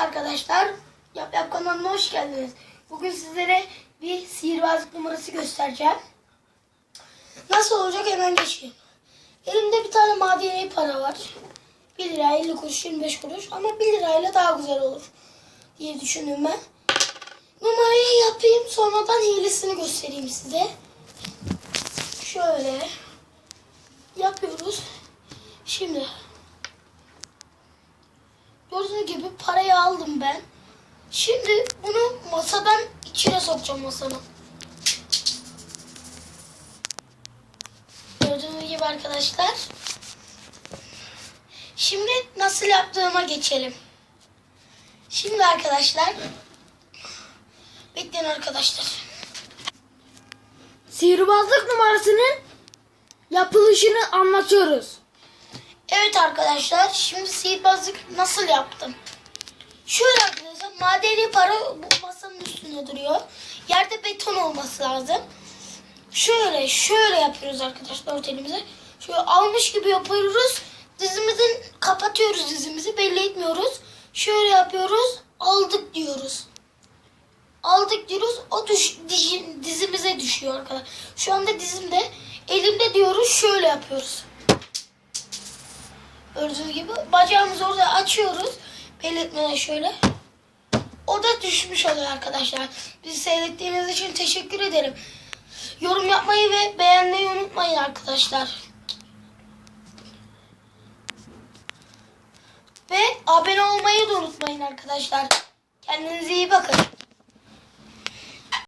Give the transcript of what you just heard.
arkadaşlar, Yap Yap kanalına hoş geldiniz. Bugün sizlere bir sihirbazlık numarası göstereceğim. Nasıl olacak hemen geçeyim. Elimde bir tane madeni para var. 1 lira 50 kuruş 25 kuruş ama 1 lirayla daha güzel olur diye düşündüm ben. Numarayı yapayım sonradan hilesini göstereyim size. Şöyle yapıyoruz. Şimdi Gördüğünüz gibi parayı aldım ben. Şimdi bunu masadan içine sokacağım masanın. Gördüğünüz gibi arkadaşlar. Şimdi nasıl yaptığıma geçelim. Şimdi arkadaşlar. Bekleyin arkadaşlar. Sihirbazlık numarasının yapılışını anlatıyoruz. Evet arkadaşlar şimdi sihirbazlık nasıl yaptım? Şöyle arkadaşlar madeni para bu masanın üstünde duruyor. Yerde beton olması lazım. Şöyle şöyle yapıyoruz arkadaşlar dört elimize. Şöyle almış gibi yapıyoruz. Dizimizin kapatıyoruz dizimizi belli etmiyoruz. Şöyle yapıyoruz aldık diyoruz. Aldık diyoruz o düş, dizi- dizimize düşüyor arkadaşlar. Şu anda dizimde elimde diyoruz şöyle yapıyoruz. Gördüğünüz gibi bacağımızı orada açıyoruz. Belirtmeden şöyle. O da düşmüş oluyor arkadaşlar. Bizi seyrettiğiniz için teşekkür ederim. Yorum yapmayı ve beğenmeyi unutmayın arkadaşlar. Ve abone olmayı da unutmayın arkadaşlar. Kendinize iyi bakın.